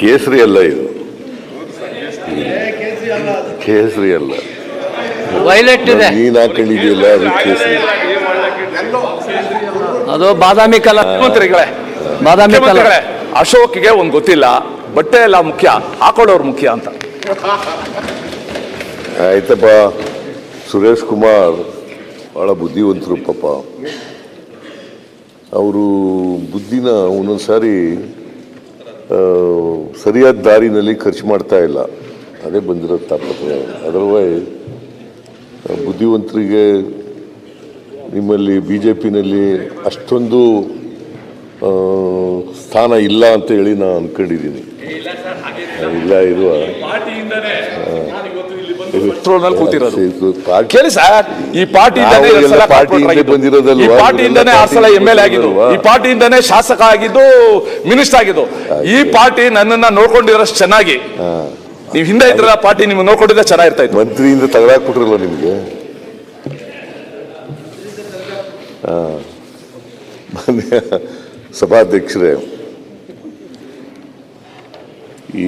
ಕೇಸರಿ ಅಲ್ಲ ಇದು. ಕೇಸರಿ. ಅಲ್ಲ. ವೈಲೆಟ್ ಇದೆ. ನೀನ್ ಹಾಕೊಂಡಿದೆಯಲ್ಲ ಅದು ಕೇಸರಿ ಅದು ಬಾದಾಮಿ ಕಲರ್. ಮುಖ್ಯಮಂತ್ರಿಗಳೇ. ಬಾದಾಮಿ ಕಲರ್. ಅಶೋಕ್ಗೆ ಒಂದು ಗೊತ್ತಿಲ್ಲ ಬಟ್ಟೆ ಎಲ್ಲ ಮುಖ್ಯ ಹಾಕೊಳ್ಳೋರು ಮುಖ್ಯ ಅಂತ. ಆಯ್ತಪ್ಪ. ಸುರೇಶ್ ಕುಮಾರ್ ಭಾಳ ಬುದ್ಧಿವಂತರು ಪಾಪ. ಅವರು ಬುದ್ಧಿನ ಒಂದೊಂದು ಸಾರಿ ಸರಿಯಾದ ದಾರಿನಲ್ಲಿ ಖರ್ಚು ಮಾಡ್ತಾ ಇಲ್ಲ. ಅದೇ ಬಂದಿರೋ ತಾಪತ್ರೆ ಅದರ್ವೈಸ್ ಬುದ್ಧಿವಂತರಿಗೆ ನಿಮ್ಮಲ್ಲಿ ಬಿ ಜೆ ಪಿನಲ್ಲಿ ಅಷ್ಟೊಂದು ಸ್ಥಾನ ಇಲ್ಲ ಅಂತ ಹೇಳಿ ನಾನು ಅಂದ್ಕೊಂಡಿದ್ದೀನಿ ಇಲ್ಲ ಇರುವ ಪೆಟ್ರೋಲ್ನಲ್ಲಿ ಕೂತಿರೋದು. ಕೇಳಿ ಸರ್ ಈ ಪಾರ್ಟಿಯಿಂದನೇ ಪಾರ್ಟಿಯಿಂದ ಈ ಪಾರ್ಟಿಯಿಂದನೇ ಆ ಸಲ ಎಂ ಎಲ್ ಆಗಿದ್ದು. ಈ ಪಾರ್ಟಿಯಿಂದನೇ ಶಾಸಕ ಆಗಿದ್ದು ಮಿನಿಸ್ಟರ್ ಆಗಿದ್ದು. ಈ ಪಾರ್ಟಿ ನನ್ನನ್ನ ನೋಡ್ಕೊಂಡಿರೋಷ್ಟು ಚೆನ್ನಾಗಿ. ನೀವು ಹಿಂದೆ ಇದ್ರ ಪಾರ್ಟಿ ನಿಮ್ಗೆ ನೋಡ್ಕೊಂಡಿದ್ರೆ ಚೆನ್ನಾಗಿರ್ತಾ ಇತ್ತು. ಮಂತ್ರಿಯಿಂದ ತಗದಾಕ್ಬಿಟ್ರಲ್ಲ ನಿಮಗೆ? ಮಾನ್ಯ ಸಭಾಧ್ಯಕ್ಷರೇ ಈ